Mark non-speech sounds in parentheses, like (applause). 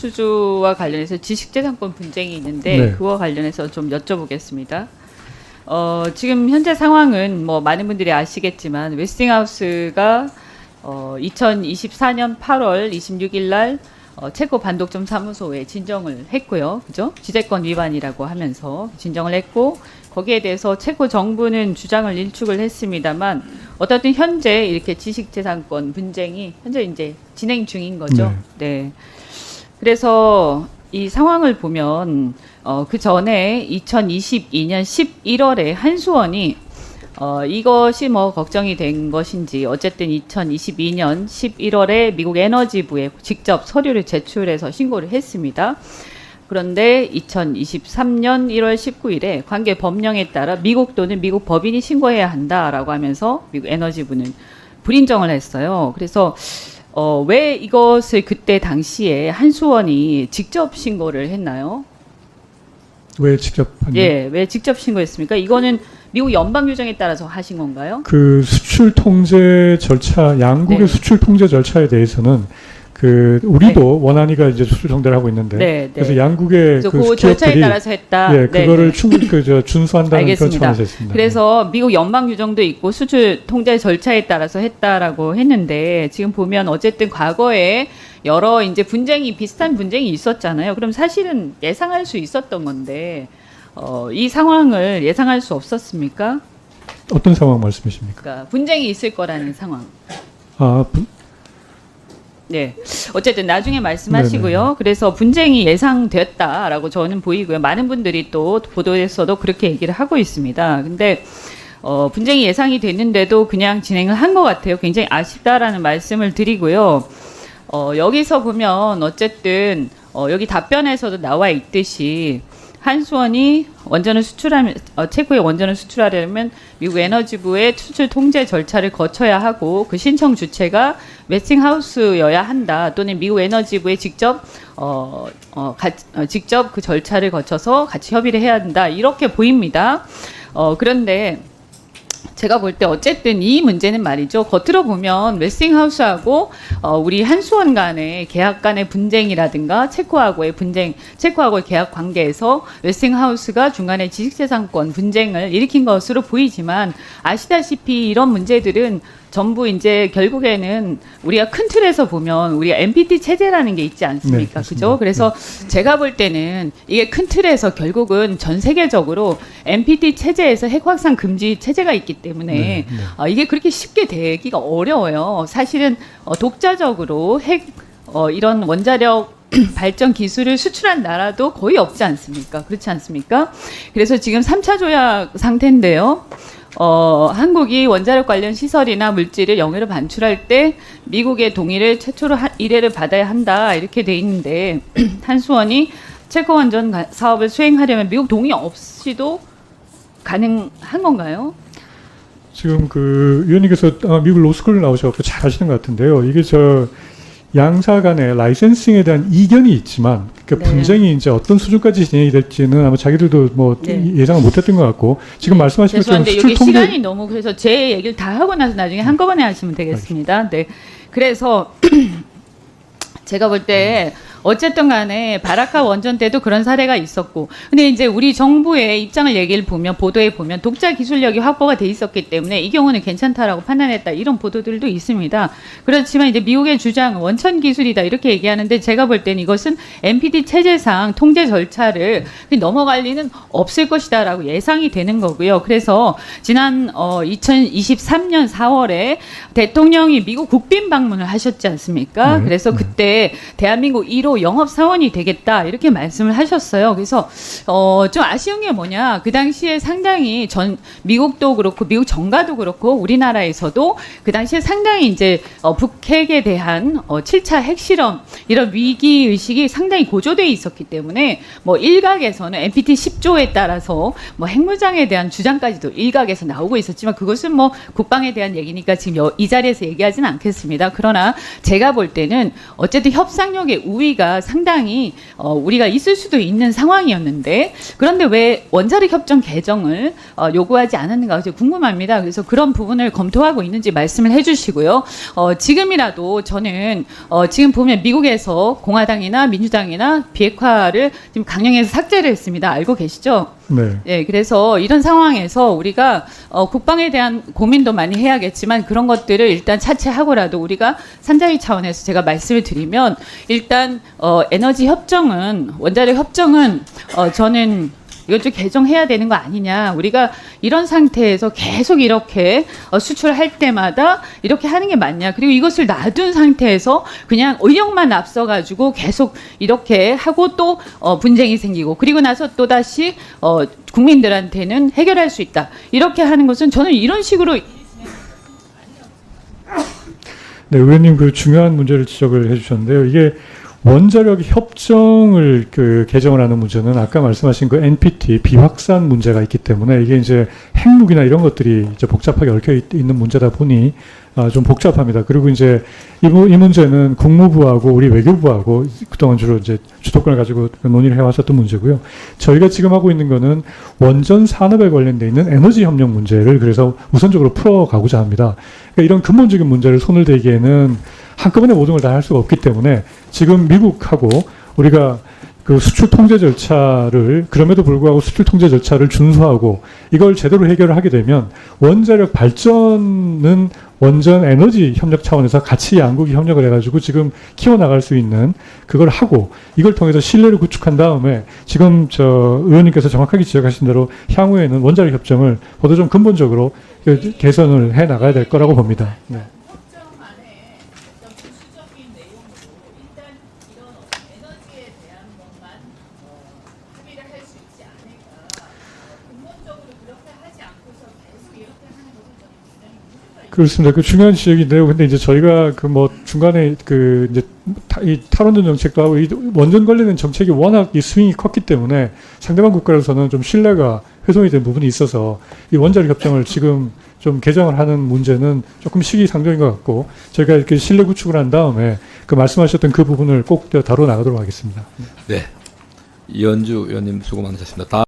수주와 관련해서 지식재산권 분쟁이 있는데 네. 그와 관련해서 좀 여쭤보겠습니다. 어, 지금 현재 상황은 뭐 많은 분들이 아시겠지만 웨스팅하우스가 어, 2024년 8월 26일 날 어, 체코 반독점 사무소에 진정을 했고요. 그죠? 지재권 위반이라고 하면서 진정을 했고 거기에 대해서 체코 정부는 주장을 일축을 했습니다만 어떻든 현재 이렇게 지식재산권 분쟁이 현재 이제 진행 중인 거죠. 네. 그래서 이 상황을 보면 어, 그 전에 2022년 11월에 한수원이 어, 이것이 뭐 걱정이 된 것인지 어쨌든 2022년 11월에 미국 에너지부에 직접 서류를 제출해서 신고를 했습니다. 그런데 2023년 1월 19일에 관계 법령에 따라 미국 또는 미국 법인이 신고해야 한다라고 하면서 미국 에너지부는 불인정을 했어요. 그래서 어, 왜 이것을 그때 당시에 한수원이 직접 신고를 했나요? 왜 직접 한 예, 왜 직접 신고했습니까? 이거는 미국 연방 규정에 따라서 하신 건가요? 그 수출 통제 절차 양국의 네. 수출 통제 절차에 대해서는 그 우리도 원안위가 이제 수출 통제를 하고 있는데 네, 네. 그래서 양국의 그래서 그 그 절차에 따라서 했다. 예 네, 그거를 네. 충분히 그저 준수한다는 그런 알겠습니다. 차원에서 했습니다. 그래서 미국 연방 규정도 있고 수출 통제 절차에 따라서 했다라고 했는데 지금 보면 어쨌든 과거에 여러 이제 분쟁이 비슷한 분쟁이 있었잖아요. 그럼 사실은 예상할 수 있었던 건데 어, 이 상황을 예상할 수 없었습니까? 어떤 상황 말씀이십니까? 그러니까 분쟁이 있을 거라는 상황. 아 분- 네. 어쨌든 나중에 말씀하시고요. 그래서 분쟁이 예상됐다라고 저는 보이고요. 많은 분들이 또 보도에서도 그렇게 얘기를 하고 있습니다. 근데 어, 분쟁이 예상이 됐는데도 그냥 진행을 한 것 같아요. 굉장히 아쉽다라는 말씀을 드리고요. 어, 여기서 보면 어쨌든 어, 여기 답변에서도 나와 있듯이 한수원이 원전을 수출하면 어, 체코에 원전을 수출하려면 미국 에너지부의 수출 통제 절차를 거쳐야 하고 그 신청 주체가 웨스팅하우스여야 한다 또는 미국 에너지부에 직접 어, 어, 가, 어, 직접 그 절차를 거쳐서 같이 협의를 해야 한다 이렇게 보입니다. 어, 그런데 제가 볼 때 어쨌든 이 문제는 말이죠. 겉으로 보면 웨스팅하우스하고 어, 우리 한수원 간의 계약 간의 분쟁이라든가 체코하고의 분쟁, 체코하고의 계약 관계에서 웨스팅하우스가 중간에 지식재산권 분쟁을 일으킨 것으로 보이지만 아시다시피 이런 문제들은 전부 이제 결국에는 우리가 큰 틀에서 보면 우리가 MPT 체제라는 게 있지 네, 않습니까? 그렇습니다. 그죠? 그래서 제가 볼 때는 이게 큰 틀에서 결국은 전 세계적으로 MPT 체제에서 핵 확산 금지 체제가 있기 때문에 네, 네. 아, 이게 그렇게 쉽게 되기가 어려워요. 사실은 어, 독자적으로 핵 어, 이런 원자력 (clears throat) 발전 기술을 수출한 나라도 거의 없지 않습니까? 그렇지 않습니까? 그래서 지금 3차 조약 상태인데요. 어, 한국이 원자력 관련 시설이나 물질을 영해로 반출할 때 미국의 동의를 최초로 하, 일회를 받아야 한다 이렇게 돼 있는데 (clears throat) 한수원이 체코 원전 가- 사업을 수행하려면 미국 동의 없이도 가능한 건가요? 지금 그 위원님께서 아, 미국 로스쿨 나오셔서 잘 아시는 것 같은데요. 이게 저 양사 간의 라이센싱에 대한 이견이 있지만 그 네. 분쟁이 이제 어떤 수준까지 진행이 될지는 아마 자기들도 뭐 네. 예상을 못했던 것 같고 지금 말씀하신 것처럼 죄송한데 수출 여기 통제 시간이 너무 그래서 제 얘기를 다 하고 나서 나중에 한꺼번에 하시면 되겠습니다. 네. 그래서 (clears throat) 제가 볼때 어쨌든 간에 바라카 원전 때도 그런 사례가 있었고 근데 이제 우리 정부의 입장을 얘기를 보면 보도에 보면 독자 기술력이 확보가 돼 있었기 때문에 이 경우는 괜찮다라고 판단했다 이런 보도들도 있습니다. 그렇지만 이제 미국의 주장 원천 기술이다 이렇게 얘기하는데 제가 볼 때는 이것은 NPT 체제상 통제 절차를 넘어갈 리는 없을 것이다라고 예상이 되는 거고요. 그래서 지난 어 2023년 4월에 대통령이 미국 국빈 방문을 하셨지 않습니까? 네, 그래서 네. 그때 대한민국 1호 영업 사원이 되겠다 이렇게 말씀을 하셨어요. 그래서 어 좀 아쉬운 게 뭐냐? 그 당시에 상당히 전 미국도 그렇고 미국 정가도 그렇고 우리나라에서도 그 당시에 상당히 이제 어, 북핵에 대한 어, 7차 핵실험 이런 위기 의식이 상당히 고조돼 있었기 때문에 뭐 일각에서는 NPT 10조에 따라서 뭐 핵무장에 대한 주장까지도 일각에서 나오고 있었지만 그것은 뭐 국방에 대한 얘기니까 지금 여- 이 자리에서 얘기하지는 않겠습니다. 그러나 제가 볼 때는 어쨌든 협상력의 우위가 위기가 상당히 어, 우리가 있을 수도 있는 상황이었는데 그런데 왜 원자력 협정 개정을 어, 요구하지 않았는가 궁금합니다. 그래서 그런 부분을 검토하고 있는지 말씀을 해주시고요. 어, 지금이라도 저는 어, 지금 보면 미국에서 공화당이나 민주당이나 비핵화를 지금 강령에서 삭제를 했습니다. 알고 계시죠? 네. 네, 그래서 이런 상황에서 우리가 어, 국방에 대한 고민도 많이 해야겠지만 그런 것들을 일단 차치하고라도 우리가 산자위 차원에서 제가 말씀을 드리면 일단 어, 에너지 협정은 원자력 협정은 어, 저는 이것 좀 개정해야 되는 거 아니냐. 우리가 이런 상태에서 계속 이렇게 어, 수출할 때마다 이렇게 하는 게 맞냐. 그리고 이것을 놔둔 상태에서 그냥 의욕만 앞서가지고 계속 이렇게 하고 또 어, 분쟁이 생기고 그리고 나서 또 다시 어, 국민들한테는 해결할 수 있다. 이렇게 하는 것은 저는 이런 식으로 네, 의원님 그 중요한 문제를 지적을 해주셨는데요. 이게 원자력 협정을 그 개정을 하는 문제는 아까 말씀하신 그 NPT 비확산 문제가 있기 때문에 이게 이제 핵무기나 이런 것들이 이제 복잡하게 얽혀 있, 는 문제다 보니 아, 좀 복잡합니다. 그리고 이제 이 문제는 국무부하고 우리 외교부하고 그동안 주로 이제 주도권을 가지고 논의를 해왔었던 문제고요. 저희가 지금 하고 있는 거는 원전 산업에 관련돼 있는 에너지 협력 문제를 그래서 우선적으로 풀어가고자 합니다. 그러니까 이런 근본적인 문제를 손을 대기에는 한꺼번에 모든 걸 다 할 수가 없기 때문에 지금 미국하고 우리가 그 수출 통제 절차를 그럼에도 불구하고 수출 통제 절차를 준수하고 이걸 제대로 해결을 하게 되면 원자력 발전은 원전 에너지 협력 차원에서 같이 양국이 협력을 해가지고 지금 키워나갈 수 있는 그걸 하고 이걸 통해서 신뢰를 구축한 다음에 지금 저 의원님께서 정확하게 지적하신 대로 향후에는 원자력 협정을 보다 좀 근본적으로 그 개선을 해 나가야 될 거라고 봅니다. 네. 그렇습니다. 그 중요한 지적인데요. 근데 이제 저희가 그 뭐 중간에 그 이제 타, 이 탈원전 정책도 하고 이 원전 관련된 정책이 워낙 이 스윙이 컸기 때문에 상대방 국가로서는 좀 신뢰가 훼손이 된 부분이 있어서 이 원자력 협정을 지금 좀 개정을 하는 문제는 조금 시기상정인 것 같고 저희가 이렇게 신뢰 구축을 한 다음에 그 말씀하셨던 그 부분을 꼭 다뤄 나가도록 하겠습니다. 네. 이현주 의원님 수고 많으셨습니다.